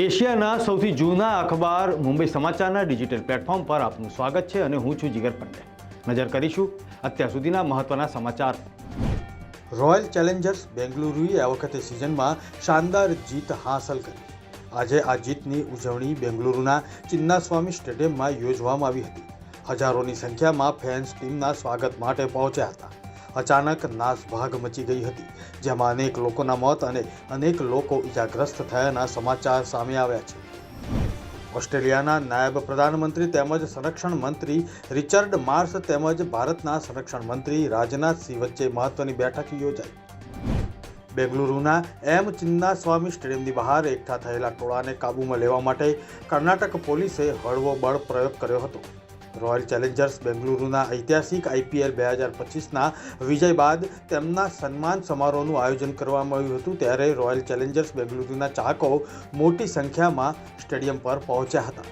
એશિયાના સૌથી જૂના અખબાર મુંબઈ સમાચારના ડિજિટલ પ્લેટફોર્મ પર આપનું સ્વાગત છે અને હું છું જીગર પંડે નજર કરીશું અત્યાર સુધીના મહત્વના સમાચાર. રોયલ ચેલેન્જર્સ બેંગલુરુએ આ વખતે સિઝનમાં શાનદાર જીત હાંસલ કરી. આજે આ જીતની ઉજવણી બેંગલુરુના ચિન્નાસ્વામી સ્ટેડિયમમાં યોજવામાં આવી હતી. હજારોની સંખ્યામાં ફેન્સ ટીમના સ્વાગત માટે પહોંચ્યા હતા. અચાનક નાસભાગ મચી ગઈ હતી, જેમાં અનેક લોકોના મોત અને અનેક લોકો ઇજાગ્રસ્ત થયાના સમાચાર સામે આવ્યા છે. ઓસ્ટ્રેલિયાના નાયબ પ્રધાનમંત્રી તેમજ સંરક્ષણ મંત્રી રિચર્ડ માર્સ તેમજ ભારતના સંરક્ષણ મંત્રી રાજનાથસિંહ વચ્ચે મહત્વની બેઠક યોજાઈ. બેંગલુરુના એમ ચિન્ના સ્ટેડિયમની બહાર એકઠા થયેલા ટોળાને કાબૂમાં લેવા માટે કર્ણાટક પોલીસે હળવો બળ પ્રયોગ કર્યો હતો. રોયલ ચેલેન્જર્સ બેંગલુરુના ઐતિહાસિક આઈપીએલ બે હજાર પચીસના વિજય બાદ તેમના સન્માન સમારોહનું આયોજન કરવામાં આવ્યું હતું. ત્યારે રોયલ ચેલેન્જર્સ બેંગલુરુના ચાહકો મોટી સંખ્યામાં સ્ટેડિયમ પર પહોંચ્યા હતા.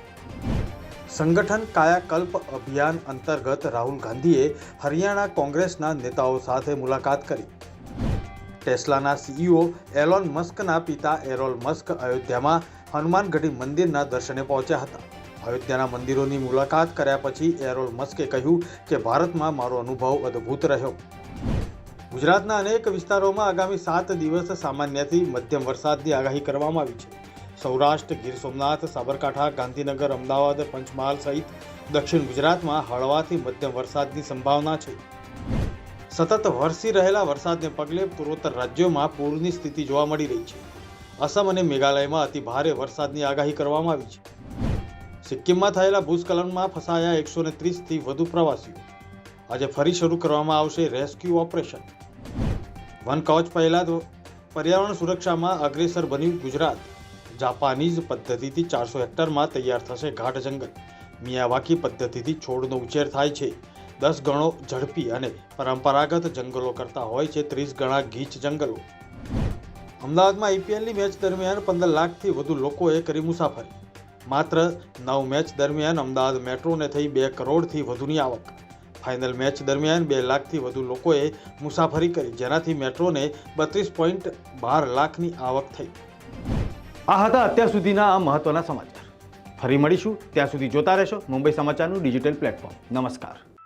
સંગઠન કાયાકલ્પ અભિયાન અંતર્ગત રાહુલ ગાંધીએ હરિયાણા કોંગ્રેસના નેતાઓ સાથે મુલાકાત કરી. ટેસ્લાના સીઈઓ એલોન મસ્કના પિતા એરોલ મસ્ક અયોધ્યામાં હનુમાનગઢી મંદિરના દર્શને પહોંચ્યા હતા. અયોધ્યાના મંદિરોની મુલાકાત કર્યા પછી એરોલ મસ્કે કહ્યું કે ભારતમાં મારો અનુભવ અદ્ભુત રહ્યો. ગુજરાતના અનેક વિસ્તારોમાં આગામી સાત દિવસ સામાન્યથી મધ્યમ વરસાદની આગાહી કરવામાં આવી છે. સૌરાષ્ટ્ર, ગીર સોમનાથ, સાબરકાંઠા, ગાંધીનગર, અમદાવાદ, પંચમહાલ સહિત દક્ષિણ ગુજરાતમાં હળવાથી મધ્યમ વરસાદની સંભાવના છે. સતત વરસી રહેલા વરસાદને પગલે પૂર્વોત્તર રાજ્યોમાં પૂરની સ્થિતિ જોવા મળી રહી છે. અસમ અને મેઘાલયમાં અતિભારે વરસાદની આગાહી કરવામાં આવી છે. સિક્કિમમાં થયેલા ભૂસ્ખલનમાં ફસાયા એકસો ને ત્રીસથી વધુ પ્રવાસીઓ. આજે ફરી શરૂ કરવામાં આવશે રેસ્ક્યુ ઓપરેશન. વન કવચ પહેલાં પર્યાવરણ સુરક્ષામાં અગ્રેસર બન્યું ગુજરાત. જાપાનીઝ પદ્ધતિથી ચારસો હેક્ટરમાં તૈયાર થશે ઘાટ જંગલ. મિયાવાકી પદ્ધતિથી છોડનો ઉછેર થાય છે. દસ ગણો ઝડપી અને પરંપરાગત જંગલો કરતા હોય છે ત્રીસ ગણા ગીચ જંગલો. અમદાવાદમાં આઈપીએલની મેચ દરમિયાન પંદર લાખથી વધુ લોકોએ કરી મુસાફરી. માત્ર નવ મેચ દરમિયાન અમદાવાદ મેટ્રોને થઈ બે કરોડથી વધુની આવક. ફાઇનલ મેચ દરમિયાન બે લાખથી વધુ લોકોએ મુસાફરી કરી, જેનાથી મેટ્રોને બત્રીસ પોઈન્ટ બાર લાખની આવક થઈ. આ હતા અત્યાર સુધીના આ મહત્વના સમાચાર. ફરી મળીશું. ત્યાં સુધી જોતા રહેશો મુંબઈ સમાચારનું ડિજિટલ પ્લેટફોર્મ. નમસ્કાર.